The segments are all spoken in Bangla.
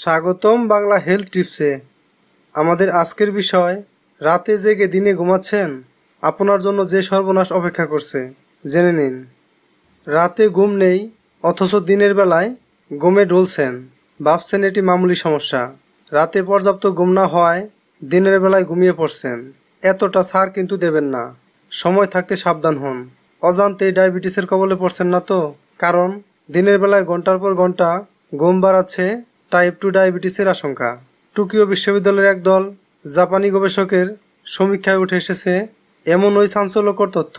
স্বাগতম বাংলা হেলথ টিপসে। আমাদের আজকের বিষয়, রাতে জেগে দিনে ঘুমাচ্ছেন? আপনার জন্য যে সর্বনাশ অপেক্ষা করছে, জেনে নিন। রাতে ঘুম নেই, অথচ দিনের বেলায় ঘুমে ডলছেন ভাবছেন এটি মামুলি সমস্যা। রাতে পর্যাপ্ত ঘুম না হওয়ায় দিনের বেলায় ঘুমিয়ে পড়ছেন। এতটা ছাড় কিন্তু দেবেন না। সময় থাকতে সাবধান হন। অজান্তে ডায়াবেটিসের কবলে পড়ছেন না তো? কারণ দিনের বেলায় ঘণ্টার পর ঘণ্টা ঘুম বাড়াচ্ছে টাইপ টু ডায়াবেটিসের আশঙ্কা। টোকিও বিশ্ববিদ্যালয়ের একদল জাপানি গবেষকের সমীক্ষায় উঠে এসেছে এমন ওই চাঞ্চল্যকর তথ্য।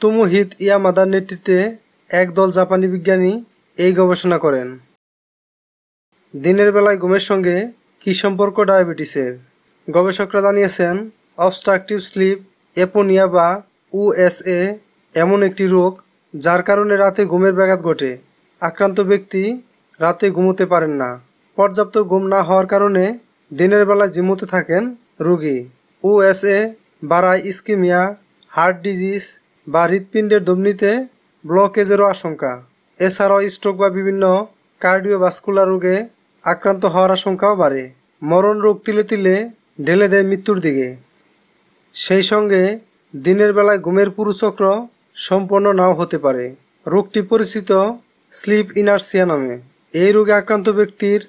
তুমুহিত ইয়ামাদার নেতৃত্বে একদল জাপানি বিজ্ঞানী এই গবেষণা করেন। দিনের বেলায় ঘুমের সঙ্গে কি সম্পর্ক ডায়াবেটিসের? গবেষকরা জানিয়েছেন অবস্ট্রাকটিভ স্লিপ এপোনিয়া বা ইউএসএ এমন একটি রোগ যার কারণে রাতে ঘুমের ব্যাঘাত ঘটে। আক্রান্ত ব্যক্তি রাতে ঘুমোতে পারেন না। পর্যাপ্ত ঘুম না হওয়ার কারণে দিনের বেলা জিমুতে থাকেন রোগী। ইউএসএ বাড়ায় ইস্কিমিয়া, হার্ট ডিজিজ বা হৃৎপিণ্ডের দমনিতে ব্লকেজেরও আশঙ্কা। এছাড়াও স্ট্রোক বা বিভিন্ন কার্ডিওভাস্কুলার রোগে আক্রান্ত হওয়ার আশঙ্কাও বাড়ে। মরণ রোগ তিলে তিলে ঢেলে দেয় মৃত্যুর দিকে। সেই সঙ্গে দিনের বেলায় ঘুমের পুরু চক্র সম্পন্ন নাও হতে পারে। রোগটি পরিচিত স্লিপ ইনার্সিয়া নামে। এই রোগে আক্রান্ত ব্যক্তির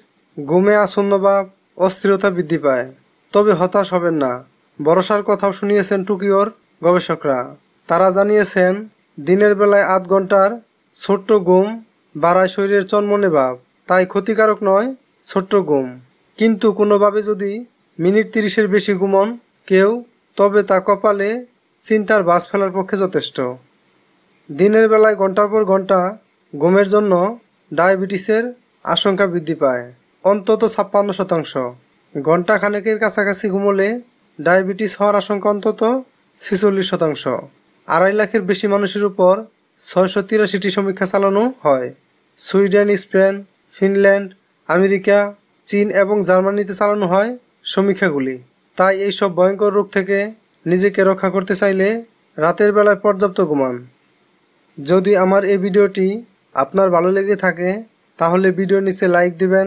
ঘুমে আসন্নভাব অস্থিরতা বৃদ্ধি পায়। তবে হতাশ হবেন না। ভরসার কথাও শুনিয়েছেন টোকিওর গবেষকরা। তারা জানিয়েছেন, দিনের বেলায় আধ ঘণ্টার ছোট্ট ঘুম বাড়ায় শরীরের চনমনে ভাব তাই ক্ষতিকারক নয়, ছোট্ট ঘুম। কিন্তু কোনোভাবে যদি মিনিট তিরিশের বেশি ঘুমন কেউ, তবে তা কপালে চিন্তার বাস ফেলার পক্ষে যথেষ্ট। দিনের বেলায় ঘণ্টার পর ঘণ্টা ঘুমের জন্য ডায়াবেটিসের আশঙ্কা বৃদ্ধি পায়। অন্তত ছাপ্পান্ন শতাংশ। ঘণ্টা খানেকের কাছাকাছি ঘুমলে ডায়াবেটিস হওয়ার আশঙ্কা অন্তত ছেচল্লিশ শতাংশ। আড়াই লাখের বেশি মানুষের উপর ছয়শো তিরাশিটি সমীক্ষা চালানো হয়। সুইডেন, স্পেন, ফিনল্যান্ড, আমেরিকা, চীন এবং জার্মানিতে চালানো হয় সমীক্ষাগুলি। তাই এই সব ভয়ঙ্কর রোগ থেকে নিজেকে রক্ষা করতে চাইলে রাতের বেলায় পর্যাপ্ত ঘুমান। যদি আমার এই ভিডিওটি আপনার ভালো লেগে থাকে, তাহলে ভিডিওর নিচে লাইক দিবেন